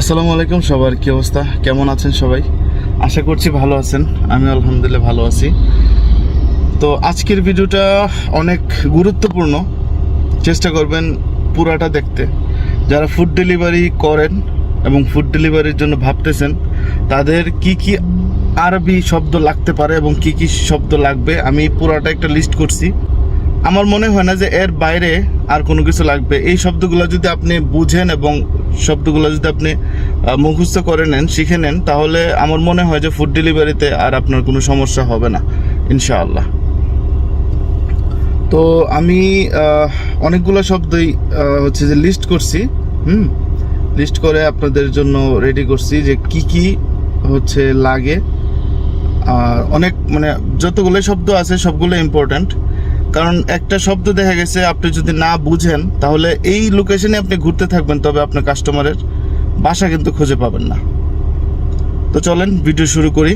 আসসালামু আলাইকুম, সবার কি অবস্থা? কেমন আছেন সবাই? আশা করছি ভালো আছেন। আমি আলহামদুলিল্লাহ ভালো আছি। তো আজকের ভিডিওটা অনেক গুরুত্বপূর্ণ। চেষ্টা করবেন পুরাটা দেখতে। যারা ফুড ডেলিভারি করেন এবং ফুড ডেলিভারির জন্য ভাবতেছেন, তাদের কি কি আরবি শব্দ লাগতে পারে এবং কি কি শব্দ লাগবে, আমি পুরাটা একটা লিস্ট করছি। আমার মনে হয় না যে এর বাইরে আর কোনো কিছু লাগবে। এই শব্দগুলো যদি আপনি বুঝেন এবং শব্দগুলো যদি আপনি মুখস্থ করে নেন, শিখে নেন, তাহলে আমার মনে হয় যে ফুড ডেলিভারিতে আর আপনার কোনো সমস্যা হবে না, ইনশাআল্লাহ। তো আমি অনেকগুলো শব্দই হচ্ছে যে লিস্ট করছি, হুম? লিস্ট করে আপনাদের জন্য রেডি করছি যে কি কি হচ্ছে লাগে। আর অনেক মানে যতগুলো শব্দ আছে সবগুলো ইম্পর্ট্যান্ট কারণ একটা শব্দ দেখা গেছে, আপনি যদি না বুঝেন, তাহলে এই লোকেশনে আপনি ঘুরতে থাকবেন, তবে আপনার কাস্টমারের বাসা কিন্তু খুঁজে পাবেন না। তো চলেন ভিডিও শুরু করি।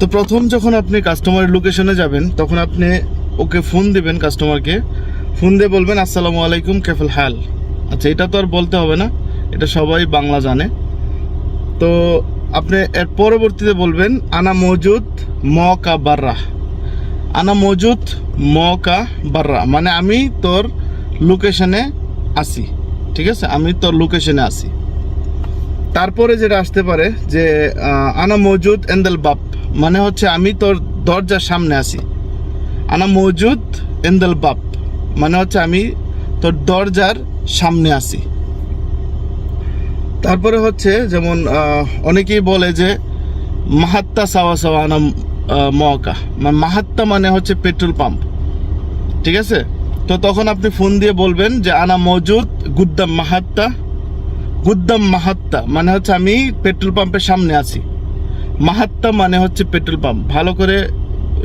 তো প্রথম যখন আপনি কাস্টমারের লোকেশনে যাবেন, তখন আপনি ওকে ফোন দেবেন কাস্টমারকে ফোন দিয়ে বলবেন, আসসালামু আলাইকুম, কেফল হাল? আচ্ছা এটা তো আর বলতে হবে না। এটা সবাই বাংলা জানে। তো আপনি এর পরবর্তীতে বলবেন, আনা মজুদ ম কা বার্রা। আনা মজুদ ম কা বার্রা। মানে আমি তোর লোকেশনে আসি, ঠিক আছে? আমি তোর লোকেশনে আসি। তারপরে যেটা আসতে পারে যে আনা মজুদ এন্দেল বাপ। মানে হচ্ছে আমি তোর দরজার সামনে আছি আনা মজুদ এন্দেল বাপ। মানে হচ্ছে আমি তোর দরজার সামনে আছি। তারপরে হচ্ছে যেমন অনেকেই বলে যে মাহাত্তা সাওয়া সাওয়া আহ, মকা মানে মাহাত্তা মানে হচ্ছে পেট্রোল পাম্প। ঠিক আছে? তো তখন আপনি ফোন দিয়ে বলবেন যে আনা মজুদ গুদ্দাম মাহাত্তা। গুদ্দাম মাহাত্তা মানে হচ্ছে আমি পেট্রোল পাম্পের সামনে আছি। মাহাত্তা মানে হচ্ছে পেট্রোল পাম্প। ভালো করে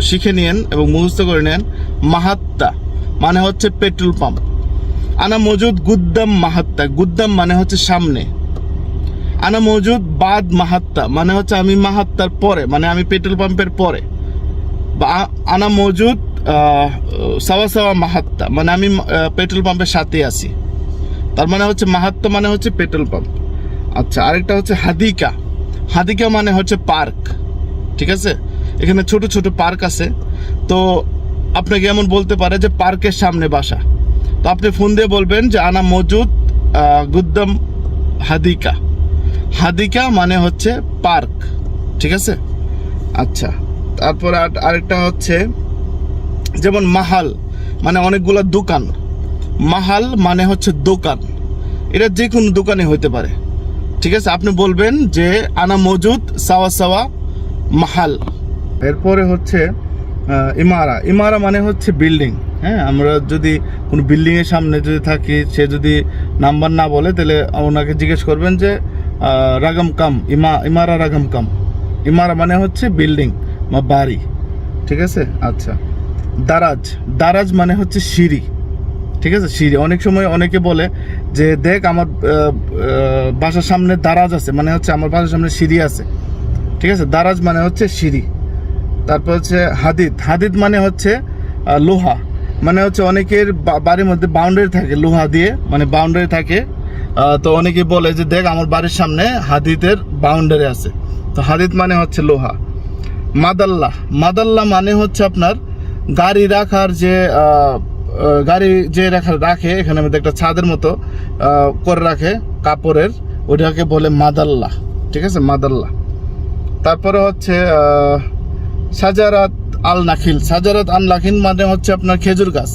শিখে নিয়েন এবং মুখস্থ করে নেন। মাহাত্তা মানে হচ্ছে পেট্রোল পাম্প। আনা মজুদ গুদ্দাম মাহাত্তা। গুদ্দাম মানে হচ্ছে সামনে। আনা মজুদ বাদ মাহাত্তা মানে হচ্ছে আমি মাহাত্তার পরে মানে আমি পেট্রোল পাম্পের পরে। বা আনা মজুদ সাওয়া সাওয়া মাহাত্তা মানে আমি পেট্রোল পাম্পের সাথে আছি। তার মানে হচ্ছে মাহাত্ম মানে হচ্ছে পেট্রোল পাম্প। আচ্ছা আরেকটা হচ্ছে হাদিকা। হাদিকা মানে হচ্ছে পার্ক, ঠিক আছে? এখানে ছোট ছোট পার্ক আছে। তো আপনাকে এমন বলতে পারে যে পার্কের সামনে বাসা। তো আপনি ফোন দিয়ে বলবেন যে আনা মজুদ গুদ্দাম হাদিকা। হাদিকা মানে হচ্ছে পার্ক, ঠিক আছে? আচ্ছা তারপর আর- আরেকটা হচ্ছে যেমন মাহাল মানে অনেকগুলা দোকান। মাহাল মানে হচ্ছে দোকান। এটা যে কোনো দোকানে হইতে পারে। ঠিক আছে, আপনি বলবেন যে আনা মজুদ, সাওয়া সাওয়া, মাহাল। এরপরে হচ্ছে ইমারা। ইমারা মানে হচ্ছে বিল্ডিং। হ্যাঁ আমরা যদি কোনো বিল্ডিংয়ের সামনে যদি থাকি, সে যদি নাম্বার না বলে, তাহলে ওনাকে জিজ্ঞেস করবেন যে রাগম কাম, ইমা, ইমারা রাগম কাম। ইমারা মানে হচ্ছে বিল্ডিং বা বাড়ি। ঠিক আছে? আচ্ছা। দারাজ দারাজ মানে হচ্ছে সিঁড়ি। ঠিক আছে? সিঁড়ি। অনেক সময় অনেকে বলে যে, দেখ, আমার বাসার সামনে দারাজ আছে। মানে হচ্ছে আমার বাসার সামনে সিঁড়ি আছে। ঠিক আছে? দারাজ মানে হচ্ছে সিঁড়ি। তারপর হচ্ছে হাদিদ। হাদিদ মানে হচ্ছে লোহা। মানে হচ্ছে অনেকের বাড়ির মধ্যে বাউন্ডারি থাকে, লোহা দিয়ে মানে বাউন্ডারি থাকে। তো অনেকে বলে যে, দেখ, আমার বাড়ির সামনে হাদিদের বাউন্ডারি আছে। তো হাদিদ মানে হচ্ছে লোহা। মাদাল্লা মাদাল্লা মানে হচ্ছে আপনার গাড়ি রাখার যে গাড়ি যে রাখা রাখে, এখানে মধ্যে একটা ছাদের মতো করে রাখে, কাপড়ের, ওটাকে বলে মাদাল্লা ঠিক আছে? মাদাল্লা তারপরে হচ্ছে সাজারাত আল নাখিল সাজারাত আল নাখিল মানে হচ্ছে আপনার খেজুর গাছ।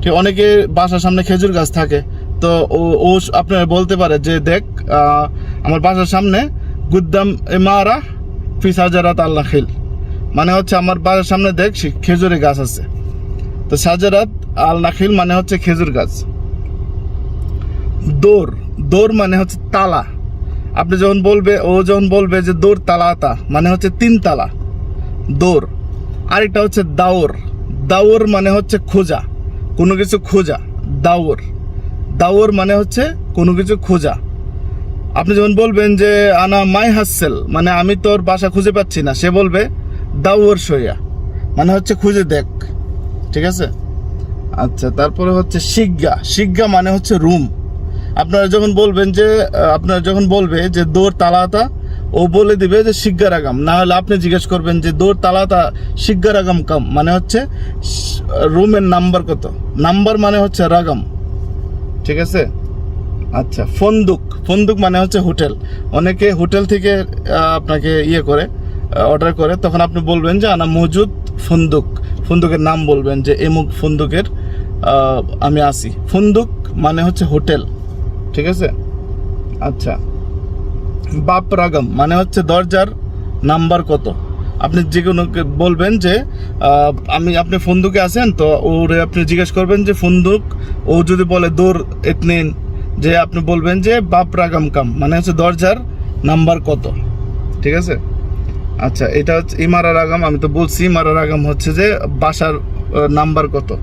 ঠিক, অনেকে বাসার সামনে খেজুর গাছ থাকে। তো ও আপনার বলতে পারে যে, দেখ আমার বাসার সামনে গুদ্দাম ইমারা ফি সাজারাত আল নাখিল মানে হচ্ছে আমার বাসার সামনে দেখ খেজুরের গাছ আছে। তো সাজারাত আল নাখিল মানে হচ্ছে খেজুর গাছ। দোর দোর মানে হচ্ছে তালা। আপনি যখন বলবে, ও যখন বলবে যে দোর তালাতা মানে হচ্ছে তিন তালা। দোর আরেকটা হচ্ছে দাওর। দাওর মানে হচ্ছে খোঁজা, কোনো কিছু খোঁজা। দাওর। দাওর মানে হচ্ছে কোনো কিছু খোঁজা। আপনি যখন বলবেন যে, আনা মাই হাসেল মানে আমি তোর বাসা খুঁজে পাচ্ছি না, সে বলবে দাউর সইয়া মানে হচ্ছে খুঁজে দেখ। ঠিক আছে? আচ্ছা তারপরে হচ্ছে শিজ্ঞা শিজ্ঞা মানে হচ্ছে রুম। আপনারা যখন বলবেন যে আপনারা যখন বলবে যে দৌড় তালাতা ও বলে দিবে যে শিজ্ঞা রাগাম না হলে আপনি জিজ্ঞেস করবেন যে দৌড় তালাতা শিজ্ঞা রাগাম কাম? মানে হচ্ছে রুমের নাম্বার কত? নাম্বার মানে হচ্ছে রাগাম। ঠিক আছে? আচ্ছা ফন্দুক। ফন্দুক মানে হচ্ছে হোটেল। অনেকে হোটেল থেকে আপনাকে ইয়ে করে অর্ডার করে। তখন আপনি বলবেন যে, আনা মজুদ ফন্দুক। ফন্দুকের নাম বলবেন যে, এমুক ফন্দুকের আমি আসি। ফন্দুক মানে হচ্ছে হোটেল। ঠিক আছে? আচ্ছা। বাপ রাগম মানে হচ্ছে দরজার নাম্বার কত? আপনি যে কোনো বলবেন যে আমি, আপনি ফন্দুকে আছেন, তো ওরে আপনি জিজ্ঞেস করবেন যে, ফন্দুক, ও যদি বলে দৌড় এতনিন, যে আপনি বলবেন যে, বাপ রাগম কাম মানে হচ্ছে দরজার নাম্বার কত? ঠিক আছে? আচ্ছা এটা হচ্ছে ইমারা রাগাম, আমি তো বলছি, ইমারা রাগাম হচ্ছে যে, বাসার নাম্বার কত?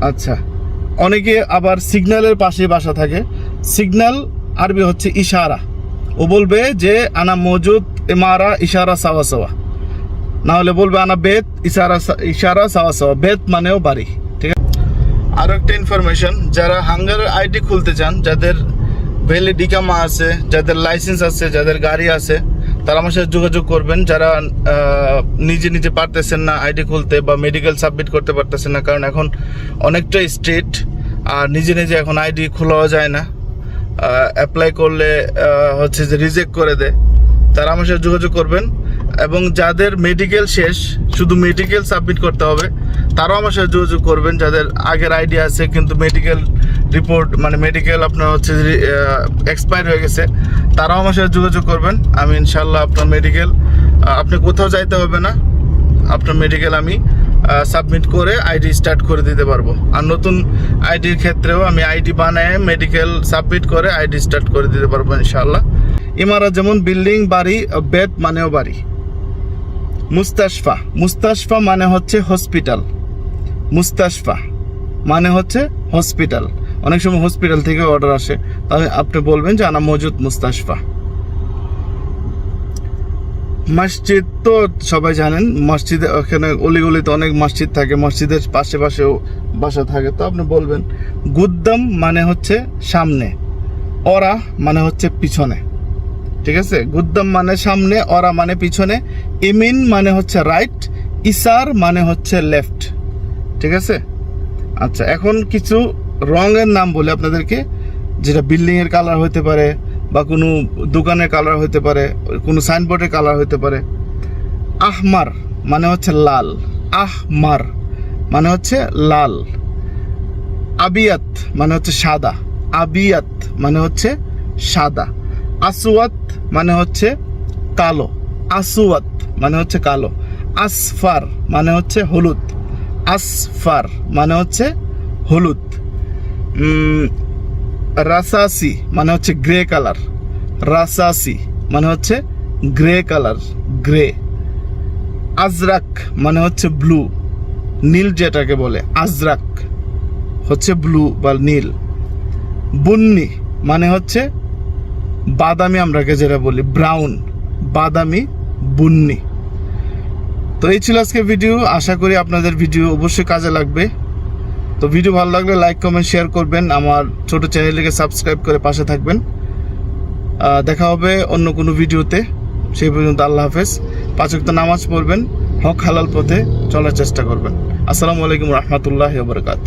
আচ্ছা অনেকে আবার সিগন্যালের পাশে বাসা থাকে। সিগন্যাল আরবি হচ্ছে ইশারা। ও বলবে যে, আনা মজুদ, ইমারা, ইশারা, সাওয়া সাওয়া। না হলে বলবে, আনা বেত, ইশারা ইশারা, সাওয়া সাওয়া। বেত মানেও বাড়ি, ঠিক আছে? আরও একটা ইনফরমেশন যারা হাঙ্গারের আইডি খুলতে চান, যাদের ভ্যালি ডিকামা আছে, যাদের লাইসেন্স আছে, যাদের গাড়ি আছে, তারা আমার সাথে যোগাযোগ করবেন। যারা নিজে নিজে পারতেছেন না আইডি খুলতে বা মেডিকেল সাবমিট করতে পারতেছেন না, কারণ এখন অনেকটাই স্ট্রিক্ট আর নিজে নিজে এখন আইডি খোলাও যায় না। অ্যাপ্লাই করলে হচ্ছে যে রিজেক্ট করে দেয়। তারা আমার সাথে যোগাযোগ করবেন এবং যাদের মেডিকেল শেষ, শুধু মেডিকেল সাবমিট করতে হবে, তারাও আমার সাথে যোগাযোগ করবেন। যাদের আগের আইডিয়া আছে, কিন্তু মেডিকেল রিপোর্ট মানে মেডিকেল আপনার হচ্ছে এক্সপায়ার হয়ে গেছে, তারাও আমার সাথে যোগাযোগ করবেন। আমি ইনশাল্লাহ আপনার মেডিকেল আপনি কোথাও যাইতে হবে না। আপনার মেডিকেল আমি সাবমিট করে আইডি স্টার্ট করে দিতে পারব। আর নতুন আইডির ক্ষেত্রেও আমি আইডি বানায় মেডিকেল সাবমিট করে আইডি স্টার্ট করে দিতে পারব ইনশাল্লাহ ইমারত যেমন বিল্ডিং বাড়ি বেড মানেও বাড়ি। মুস্তাশফা মুস্তাশফা মানে হচ্ছে হসপিটাল মুস্তাশফা মানে হচ্ছে হসপিটাল অনেক সময় হসপিটাল থেকে অর্ডার আসে। তাহলে আপনি বলবেন যে, আনা মজুদ মুস্তাশফা। মসজিদ তো সবাই জানেন, মসজিদে ওখানে অলিগলিতে অনেক মসজিদ থাকে, মসজিদের পাশে পাশেও বাসা থাকে। তো আপনি বলবেন, গুদ্দাম মানে হচ্ছে সামনে, অরা মানে হচ্ছে পিছনে। ঠিক আছে? গুদ্দাম মানে সামনে, অরা মানে পিছনে, ইমিন মানে হচ্ছে রাইট, ইসার মানে হচ্ছে লেফট। ঠিক আছে? আচ্ছা এখন কিছু রঙের নাম বলে আপনাদেরকে, যেটা বিল্ডিং এর কালার হতে পারে বা কোনো দোকানের কালার হতে পারে, কোনো সাইনবোর্ডের কালার হতে পারে। আহমার মানে হচ্ছে লাল। আহমার মানে হচ্ছে লাল। আবিয়াত মানে হচ্ছে সাদা। আবিয়াত মানে হচ্ছে সাদা। আসুয়াত মানে হচ্ছে কালো। আসওয়াত মানে হচ্ছে কালো। আসফার মানে হচ্ছে হলুদ। আসফার মানে হচ্ছে হলুদ। রাসাসি মানে হচ্ছে গ্রে কালার। রাসাসি মানে হচ্ছে গ্রে কালার, গ্রে। আজরাক মানে হচ্ছে ব্লু। নীল যেটাকে বলে, আজরাক হচ্ছে ব্লু বা নীল। বুন্নি মানে হচ্ছে বাদামি আমরাকে যেটা বলি, ব্রাউন, বাদামি, বুন্নি। তো এই ছিল আজকে ভিডিও। আশা করি আপনাদের ভিডিও অবশ্যই কাজে লাগবে। তো ভিডিও ভালো লাগলে লাইক কমেন্ট শেয়ার করবেন। আমার ছোট চ্যানেলটিকে সাবস্ক্রাইব করে পাশে থাকবেন। দেখা হবে অন্য কোনো ভিডিওতে। সেই পর্যন্ত আল্লাহ হাফেজ। পাঁচক্ত নামাজ পড়বেন, হক হালাল পথে চলার চেষ্টা করবেন। আসসালামু আলাইকুম রহমতুল্লাহ বরকাত